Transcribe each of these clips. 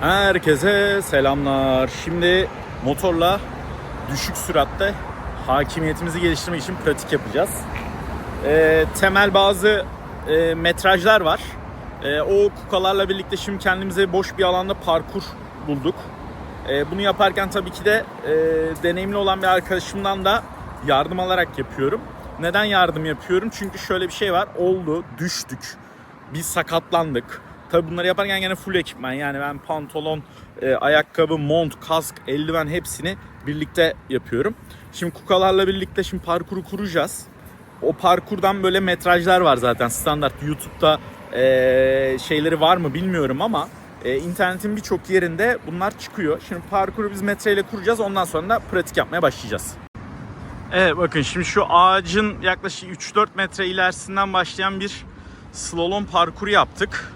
Herkese selamlar. Şimdi motorla düşük süratte hakimiyetimizi geliştirmek için pratik yapacağız. Ee, temel bazı e, metrajlar var. Ee, o kukalarla birlikte şimdi kendimize boş bir alanda parkur bulduk. Ee, bunu yaparken tabii ki de e, deneyimli olan bir arkadaşımdan da yardım alarak yapıyorum. Neden yardım yapıyorum? Çünkü şöyle bir şey var. Oldu, düştük. Biz sakatlandık. Tabi bunları yaparken gene full ekipman yani ben pantolon, e, ayakkabı, mont, kask, eldiven hepsini birlikte yapıyorum. Şimdi kukalarla birlikte şimdi parkuru kuracağız. O parkurdan böyle metrajlar var zaten standart YouTube'da e, şeyleri var mı bilmiyorum ama e, internetin birçok yerinde bunlar çıkıyor. Şimdi parkuru biz metreyle kuracağız ondan sonra da pratik yapmaya başlayacağız. Evet bakın şimdi şu ağacın yaklaşık 3-4 metre ilerisinden başlayan bir slalom parkuru yaptık.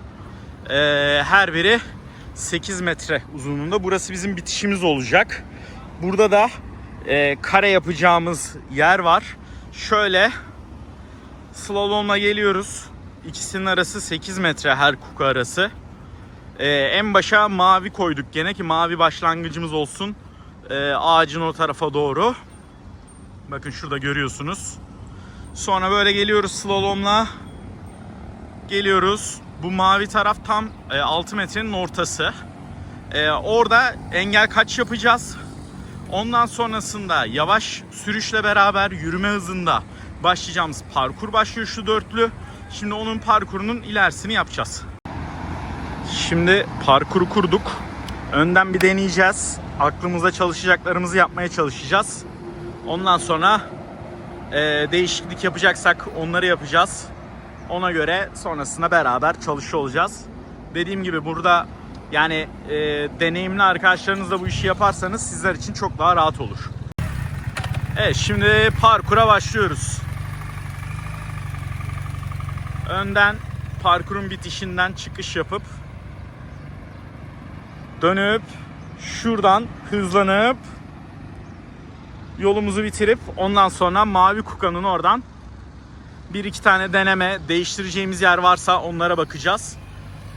Ee, her biri 8 metre uzunluğunda. Burası bizim bitişimiz olacak. Burada da e, kare yapacağımız yer var. Şöyle slalomla geliyoruz. İkisinin arası 8 metre her kuka arası. Ee, en başa mavi koyduk gene ki mavi başlangıcımız olsun. Ee, ağacın o tarafa doğru. Bakın şurada görüyorsunuz. Sonra böyle geliyoruz slalomla. Geliyoruz. Bu mavi taraf tam e, 6 metrenin ortası. E, orada engel kaç yapacağız. Ondan sonrasında yavaş sürüşle beraber yürüme hızında başlayacağımız parkur başlıyor şu dörtlü. Şimdi onun parkurunun ilerisini yapacağız. Şimdi parkuru kurduk. Önden bir deneyeceğiz. Aklımızda çalışacaklarımızı yapmaya çalışacağız. Ondan sonra e, değişiklik yapacaksak onları yapacağız. Ona göre sonrasında beraber çalışıyor olacağız. Dediğim gibi burada yani e, deneyimli arkadaşlarınızla bu işi yaparsanız sizler için çok daha rahat olur. Evet şimdi parkura başlıyoruz. Önden parkurun bitişinden çıkış yapıp dönüp şuradan hızlanıp yolumuzu bitirip ondan sonra mavi kukanın oradan bir iki tane deneme değiştireceğimiz yer varsa onlara bakacağız.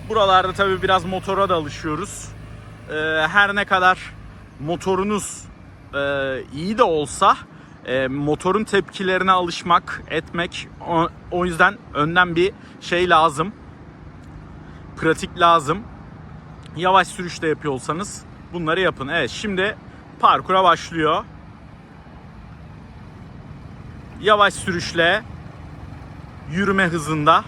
Buralarda tabii biraz motora da alışıyoruz. Ee, her ne kadar motorunuz e, iyi de olsa e, motorun tepkilerine alışmak, etmek o, yüzden önden bir şey lazım. Pratik lazım. Yavaş sürüşte yapıyor olsanız bunları yapın. Evet şimdi parkura başlıyor. Yavaş sürüşle yürüme hızında.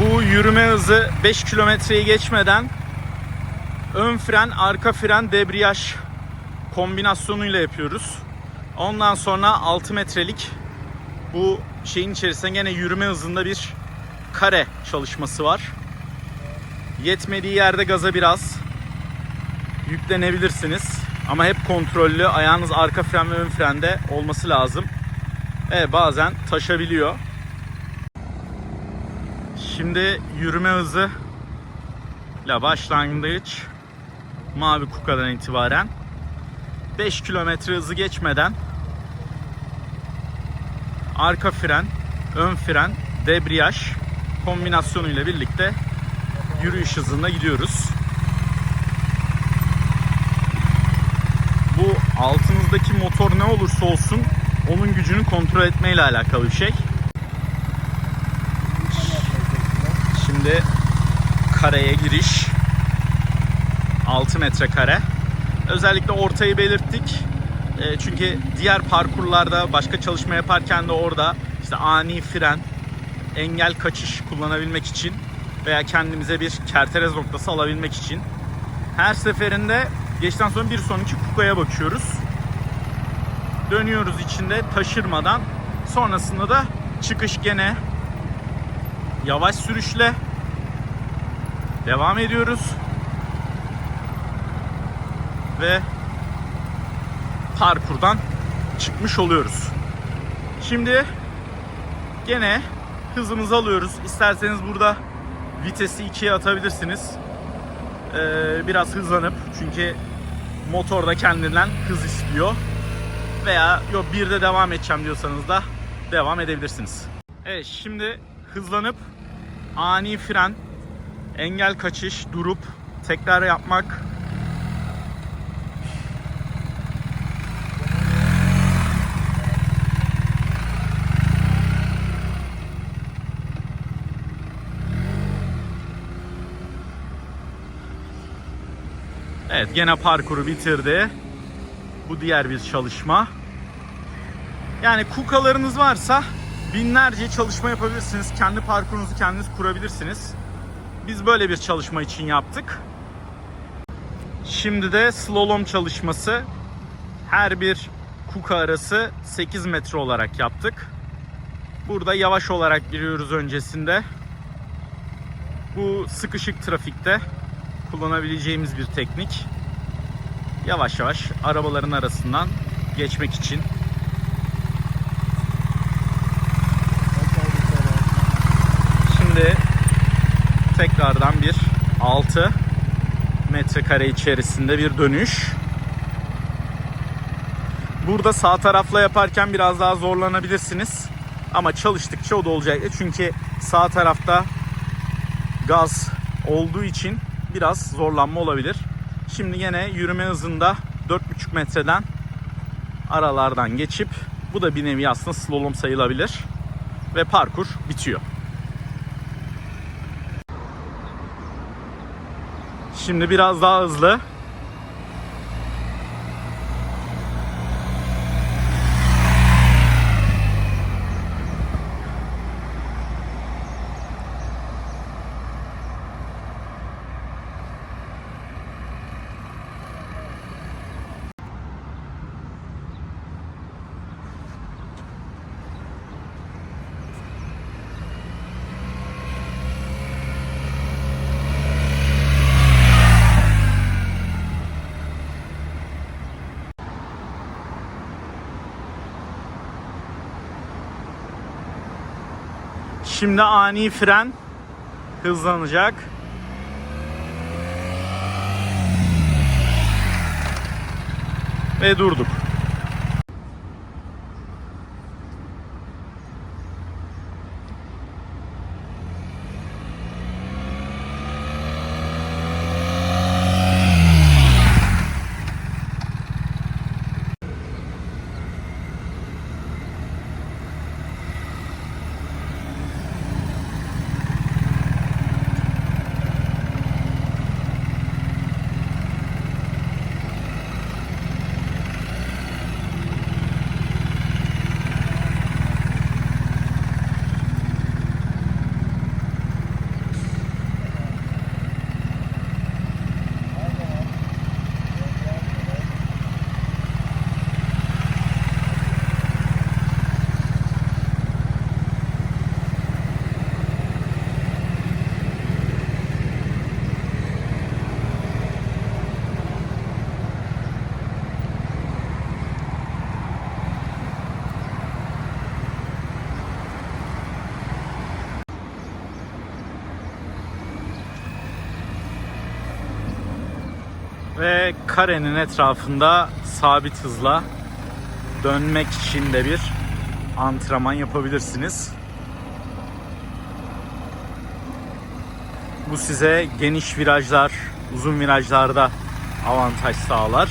Bu yürüme hızı 5 kilometreyi geçmeden ön fren, arka fren, debriyaj kombinasyonuyla yapıyoruz. Ondan sonra 6 metrelik bu şeyin içerisinde gene yürüme hızında bir kare çalışması var. Yetmediği yerde gaza biraz yüklenebilirsiniz. Ama hep kontrollü ayağınız arka fren ve ön frende olması lazım. Evet bazen taşabiliyor. Şimdi yürüme hızı ile başlangıç mavi kukadan itibaren 5 kilometre hızı geçmeden arka fren, ön fren, debriyaj kombinasyonuyla birlikte yürüyüş hızında gidiyoruz. Bu altınızdaki motor ne olursa olsun onun gücünü kontrol etmeyle alakalı bir şey. Şimdi kareye giriş 6 metre kare. Özellikle ortayı belirttik. E, çünkü diğer parkurlarda başka çalışma yaparken de orada işte ani fren, engel kaçış kullanabilmek için veya kendimize bir kerterez noktası alabilmek için her seferinde geçten sonra bir sonraki kukaya bakıyoruz. Dönüyoruz içinde taşırmadan. Sonrasında da çıkış gene yavaş sürüşle devam ediyoruz. Ve parkurdan çıkmış oluyoruz. Şimdi gene hızımızı alıyoruz. İsterseniz burada vitesi 2'ye atabilirsiniz. Ee, biraz hızlanıp çünkü motor da kendinden hız istiyor. Veya yok bir de devam edeceğim diyorsanız da devam edebilirsiniz. Evet şimdi hızlanıp ani fren, engel kaçış, durup tekrar yapmak Evet gene parkuru bitirdi. Bu diğer bir çalışma. Yani kukalarınız varsa binlerce çalışma yapabilirsiniz. Kendi parkurunuzu kendiniz kurabilirsiniz. Biz böyle bir çalışma için yaptık. Şimdi de slalom çalışması. Her bir kuka arası 8 metre olarak yaptık. Burada yavaş olarak giriyoruz öncesinde. Bu sıkışık trafikte kullanabileceğimiz bir teknik. Yavaş yavaş arabaların arasından geçmek için. Şimdi tekrardan bir 6 metrekare içerisinde bir dönüş. Burada sağ tarafla yaparken biraz daha zorlanabilirsiniz. Ama çalıştıkça o da olacaktır. Çünkü sağ tarafta gaz olduğu için biraz zorlanma olabilir. Şimdi yine yürüme hızında 4,5 metreden aralardan geçip bu da bir nevi aslında slalom sayılabilir. Ve parkur bitiyor. Şimdi biraz daha hızlı. Şimdi ani fren hızlanacak. Ve durduk. Ve karenin etrafında sabit hızla dönmek için de bir antrenman yapabilirsiniz. Bu size geniş virajlar, uzun virajlarda avantaj sağlar.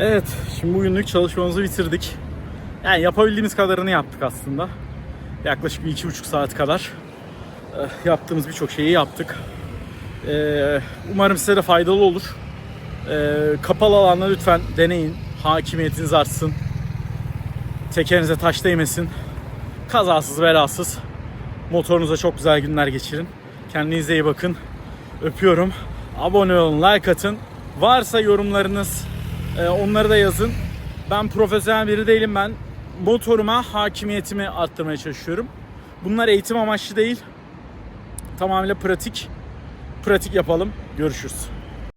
Evet, şimdi bugünlük çalışmamızı bitirdik. Yani yapabildiğimiz kadarını yaptık aslında. Yaklaşık bir iki buçuk saat kadar eh, yaptığımız birçok şeyi yaptık. Ee, umarım size de faydalı olur. Ee, kapalı alanda lütfen deneyin. Hakimiyetiniz artsın. Tekerinize taş değmesin. Kazasız belasız motorunuza çok güzel günler geçirin. Kendinize iyi bakın. Öpüyorum. Abone olun, like atın. Varsa yorumlarınız e, onları da yazın. Ben profesyonel biri değilim. Ben motoruma hakimiyetimi arttırmaya çalışıyorum. Bunlar eğitim amaçlı değil. Tamamıyla pratik. Pratik yapalım. Görüşürüz.